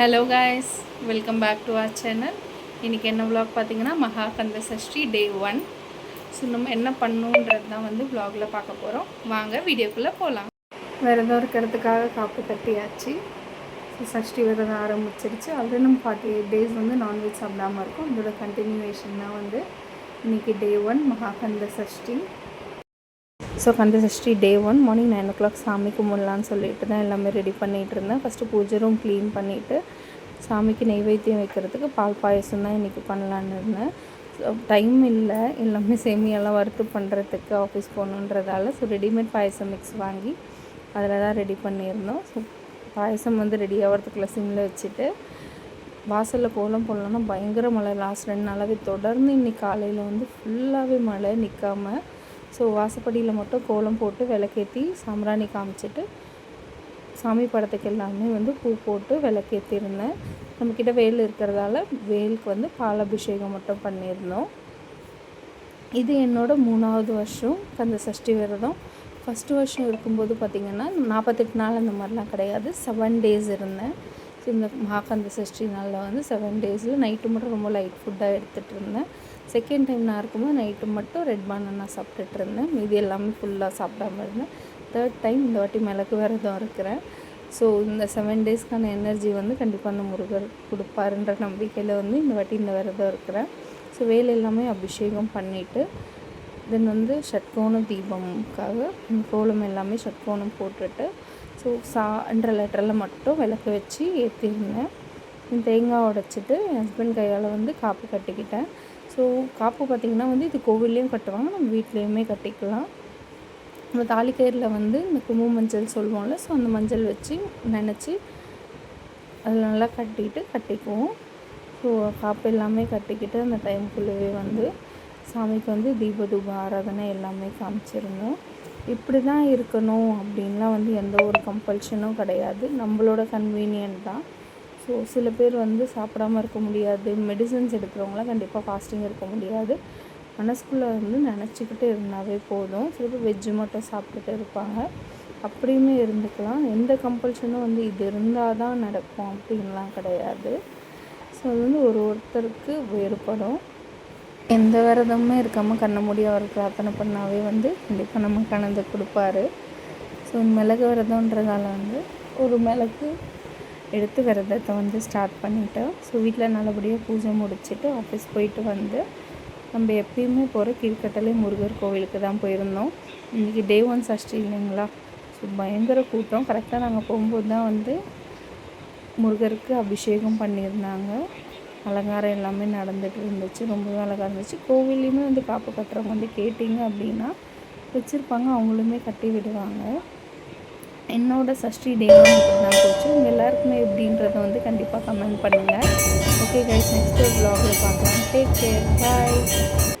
Hello guys welcome back to our channel இன்றைக்கி என்ன vlog பார்த்தீங்கன்னா Maha Kanda Sashti day one so நம்ம என்ன பண்ணுன்றது தான் வந்து விலாகில் பார்க்க போகிறோம் வாங்க வீடியோக்குள்ளே போகலாம் விரதம் இருக்கிறதுக்காக காப்பு கட்டியாச்சு ஸோ சஷ்டி விரதம் ஆரம்பிச்சிருச்சு. ஆல்ரெடி நம்ம ஃபார்ட்டி எயிட் டேஸ் வந்து நான்வெஜ் சாப்பிடாம இருக்கும். இதோட கண்டினியூவேஷன் தான் வந்து இன்றைக்கி day one Maha Kanda Sashti so Kanda Sashti day one morning nine o'clock சாமி கும்பிடலான்னு சொல்லிட்டு தான் எல்லாமே ரெடி பண்ணிகிட்டு இருந்தேன். ஃபஸ்ட்டு பூஜை ரூம் க்ளீன் பண்ணிவிட்டு சாமிக்கு நெய்வேத்தியம் வைக்கிறதுக்கு பால் பாயசம் தான் இன்றைக்கி பண்ணலான்னு இருந்தேன். டைம் இல்லை. எல்லாமே சேமியெல்லாம் வறுத்து பண்ணுறதுக்கு ஆஃபீஸ் போகணுன்றதால ஸோ ரெடிமேட் பாயசம் மிக்ஸ் வாங்கி அதில் தான் ரெடி பண்ணியிருந்தோம். ஸோ பாயசம் வந்து ரெடி ஆகிறதுக்குள்ள சிம்மில் வச்சுட்டு வாசலில் கோலம் போடலான்னா பயங்கர மழை. லாஸ்ட் ரெண்டு நாளாகவே தொடர்ந்து இன்றைக்கி காலையில் வந்து ஃபுல்லாகவே மழை நிற்காமல் ஸோ வாசப்படியில் மட்டும் கோலம் போட்டு விளக்கேற்றி சாம்பிராணி காமிச்சிட்டு சாமி படத்துக்கு எல்லாமே வந்து பூ போட்டு விளக்கேற்றிருந்தேன். நம்மக்கிட்ட வேல் இருக்கிறதால வேலுக்கு வந்து பால் அபிஷேகம் மட்டும் பண்ணியிருந்தோம். இது என்னோடய மூணாவது வருஷம் கந்த சஷ்டி விரதம். ஃபஸ்ட்டு வருஷம் இருக்கும்போது பார்த்திங்கன்னா நாற்பத்தெட்டு நாள் அந்த மாதிரிலாம் கிடையாது. செவன் டேஸ் இருந்தேன். இந்த மகாகந்த சஷ்டி நாளில் வந்து செவன் டேஸில் நைட்டு மட்டும் ரொம்ப லைட் ஃபுட்டாக எடுத்துகிட்டு இருந்தேன். செகண்ட் டைம் நான் இருக்கும்போது நைட்டு மட்டும் ரெட் பானானா சாப்பிட்டுட்டு இருந்தேன். மீதி எல்லாமே ஃபுல்லாக சாப்பிடாம இருந்தேன். தேர்ட் டைம் இந்த வாட்டி மிளகு விரதம் இருக்கிறேன். ஸோ இந்த செவன் டேஸ்க்கான எனர்ஜி வந்து கண்டிப்பாக அந்த முருகர் கொடுப்பாருன்ற நம்பிக்கையில் வந்து இந்த வாட்டி இந்த விரதம் இருக்கிறேன். ஸோ வேலை எல்லாமே அபிஷேகம் பண்ணிவிட்டு தென் வந்து ஷட்கோண தீபம்காக கோலம் எல்லாமே ஷட்கோணம் போட்டுட்டு ஸோ சான்ற லெட்டரில் மட்டும் விளக்கு வச்சு ஏற்றிருந்தேன் தேங்காய் உடைச்சிட்டு என் ஹஸ்பண்ட் கையால் வந்து காப்பு கட்டிக்கிட்டேன். ஸோ காப்பு பார்த்திங்கன்னா வந்து இது கோவில்லையும் கட்டுவாங்க நம்ம வீட்லேயுமே கட்டிக்கலாம். நம்ம தாலிக்கயிறில் வந்து இந்த கும்பு மஞ்சள் சொல்லுவோம்ல ஸோ அந்த மஞ்சள் வச்சு நினச்சி அதில் நல்லா கட்டிக்கிட்டு கட்டிக்குவோம். ஸோ காப்பு எல்லாமே கட்டிக்கிட்டு அந்த டைமுக்குள்ளேயே வந்து சாமிக்கு வந்து தீபதூப ஆராதனை எல்லாமே காமிச்சிருந்தோம். இப்படி தான் இருக்கணும் அப்படின்லாம் வந்து எந்த ஒரு கம்பல்ஷனும் கிடையாது. நம்மளோட கன்வீனியன்ட் தான். ஸோ சில பேர் வந்து சாப்பிடாம இருக்க முடியாது. மெடிசன்ஸ் எடுக்கிறவங்களாம் கண்டிப்பாக ஃபாஸ்டிங் இருக்க முடியாது. மனசுக்குள்ளே வந்து நினச்சிக்கிட்டு இருந்தாவே போதும். சில பேர் வெஜ்ஜு மட்டும் சாப்பிட்டுட்டு இருப்பாங்க. அப்படியுமே இருந்துக்கலாம். எந்த கம்பல்ஷனும் வந்து இது இருந்தால் தான் நடக்கும் அப்படின்லாம் கிடையாது. ஸோ அது வந்து ஒரு ஒருத்தருக்கு வேறுபடும். எந்த விரதமுமே இருக்காமல் கண்ண மூடி அவர் பிரார்த்தனை பண்ணாவே வந்து கண்டிப்பாக நமக்கு கணந்து கொடுப்பாரு. ஸோ மிளகு விரதம்ன்றதால வந்து ஒரு மிளகு எடுத்து விரதத்தை வந்து ஸ்டார்ட் பண்ணிட்டோம். ஸோ வீட்டில் நல்லபடியாக பூஜை முடிச்சுட்டு ஆஃபீஸ் போயிட்டு வந்து நம்ம எப்பயுமே போகிற கீழ்கட்டளை முருகர் கோவிலுக்கு தான் போயிருந்தோம். இன்றைக்கி டே ஒன் சஷ்டி இல்லைங்களா? ஸோ பயங்கர கூட்டம். கரெக்டாக நாங்கள் போகும்போது தான் வந்து முருகருக்கு அபிஷேகம் பண்ணியிருந்தாங்க. அலங்காரம் எல்லாமே நடந்துகிட்டு இருந்துச்சு. ரொம்பவே அழகாக இருந்துச்சு. கோவில்லையுமே வந்து காப்பு கட்டுறவங்க வந்து கேட்டிங்க அப்படின்னா வச்சுருப்பாங்க. அவங்களுமே கட்டி விடுவாங்க. என்னோட சஷ்டி டே தான் போச்சு உங்கள் எல்லாருக்குமே எப்படின்றத வந்து கண்டிப்பாக கமெண்ட் பண்ணுங்கள் ஓகே கைஸ் நெக்ஸ்ட் வ்ளாகில் பார்க்கலாம். Take care bye